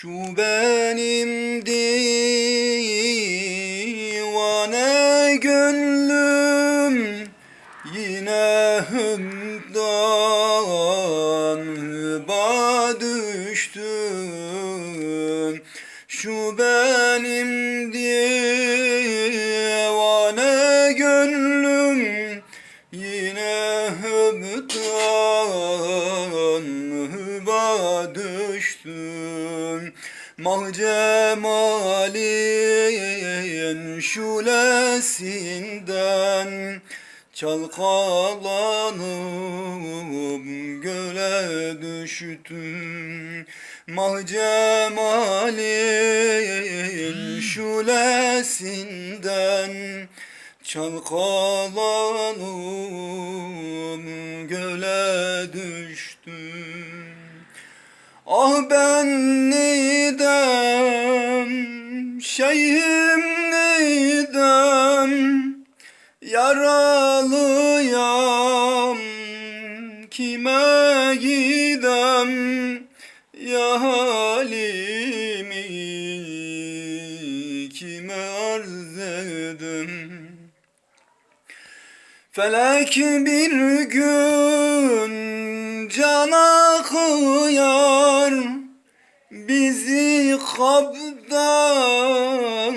Şu benim divane gönlüm Yine hımdan hıba düştüm. Şu benim düştüm. Mah cemalin şulesinden Çalkalanıp göle düştüm. Mah cemalin şulesinden Çalkalanıp göle düştüm Ah ben nidem, şeyhim nidem Yaralıyam, kime gidem? Ya halimi kime arz edem? Felek bir gün cana kıyar Bizi kabdan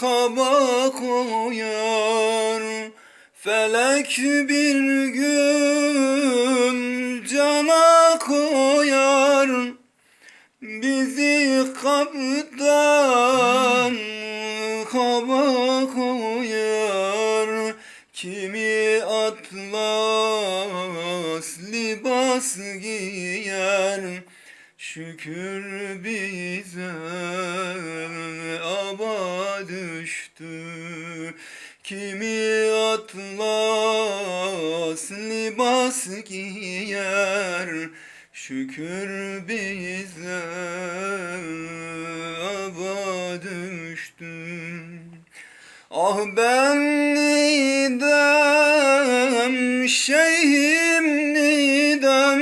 kaba koyar. Felek bir gün cana koyar Bizi kaptan kaba Atlas libas giyer. Şükür bize aba düştü. Kimi atlas libas giyer. Şükür bize aba düştü. Ah ben şeyhim nidem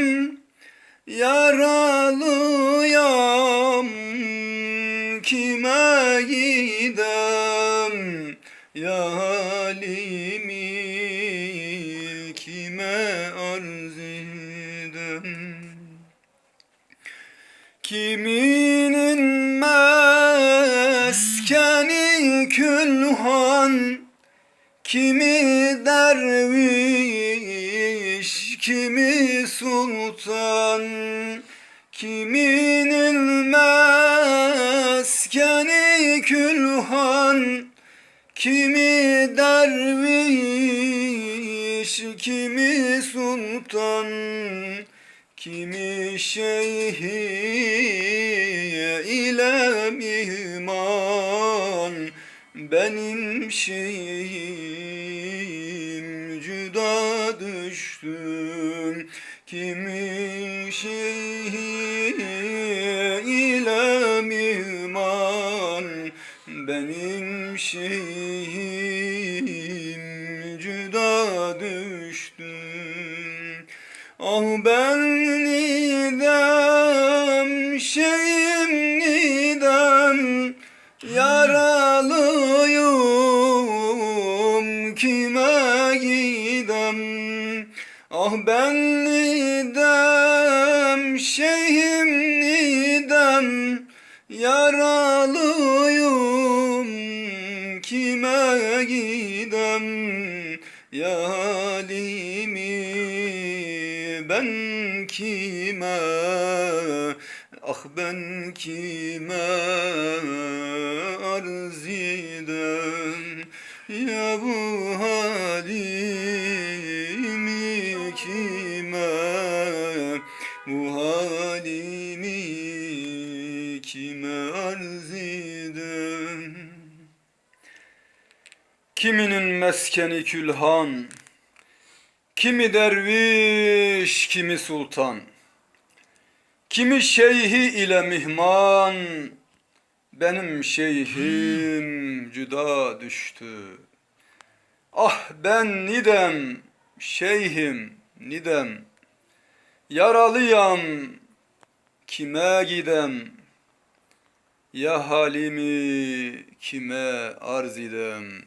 Yaralıyam, kime gidem? Ya halimi kime arz edem? Kiminin meskeni külhan Kimi derviş, kimi sultan Kiminin meskeni külhan? Kimi derviş, kimi sultan? Kimi şeyhi ile mihman? Benim şeyhim cüda düştüm Kimi şeyhi ile mihman Benim şeyhim cüda düştüm. Ah ben nidem, şeyim nidem Yaralıyım, kime gidem? Ah ben Yaralıyım, kime gidem? Ya halimi ben kime? Ah ben kime arz edem Ya bu halimi kime? Bu halimi kime arz edem Kiminin meskeni külhan? Kimi derviş, kimi sultan? Kimi şeyhi ile mihman? Benim şeyhim cüda düştü. Ah ben nidem, şeyhim nidem. Yaralıyam, kime gidem Ya halimi kime arz idem